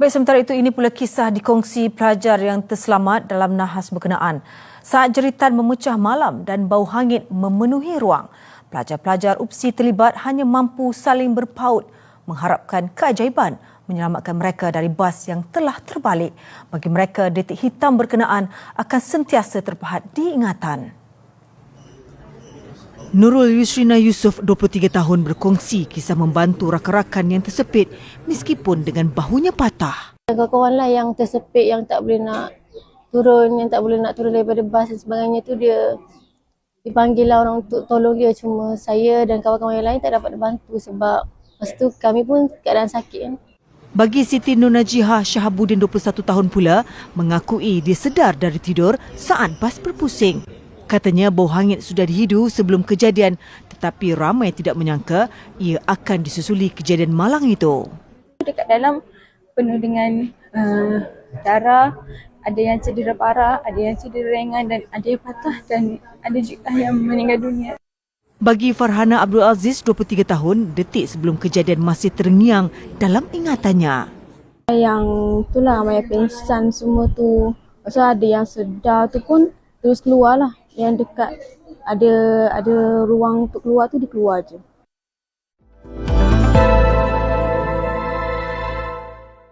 Baik, sementara itu ini pula kisah dikongsi pelajar yang terselamat dalam nahas berkenaan. Saat jeritan memecah malam dan bau hangit memenuhi ruang, pelajar-pelajar UPSI terlibat hanya mampu saling berpaut mengharapkan keajaiban menyelamatkan mereka dari bas yang telah terbalik. Bagi mereka, detik hitam berkenaan akan sentiasa terpahat diingatan. Nurul Yusrina Yusof, 23 tahun berkongsi kisah membantu rakan-rakan yang tersepit meskipun dengan bahunya patah. Kawan-kawan lah yang tersepit, yang tak boleh nak turun, yang tak boleh nak turun daripada bas dan sebagainya tu dia dipanggil lah orang untuk tolong dia. Cuma saya dan kawan-kawan yang lain tak dapat bantu sebab masa tu kami pun keadaan sakit kan. Bagi Siti Nur Najihah Shahabuddin 21 tahun pula mengakui dia sedar dari tidur saat bas berpusing. Katanya bau hangit sudah dihidu sebelum kejadian tetapi ramai tidak menyangka ia akan disusuli kejadian malang itu. Dekat dalam penuh dengan uh, darah, ada yang cedera parah, ada yang cedera ringan dan ada yang patah dan ada juga yang meninggal dunia. Bagi Farhana Abdul Aziz, 23 tahun, detik sebelum kejadian masih terngiang dalam ingatannya. Yang itulah, Maya pingsan semua tu. Masa ada yang sedar tu pun terus keluar lah yang dekat ada ada ruang untuk keluar tu dia keluar je.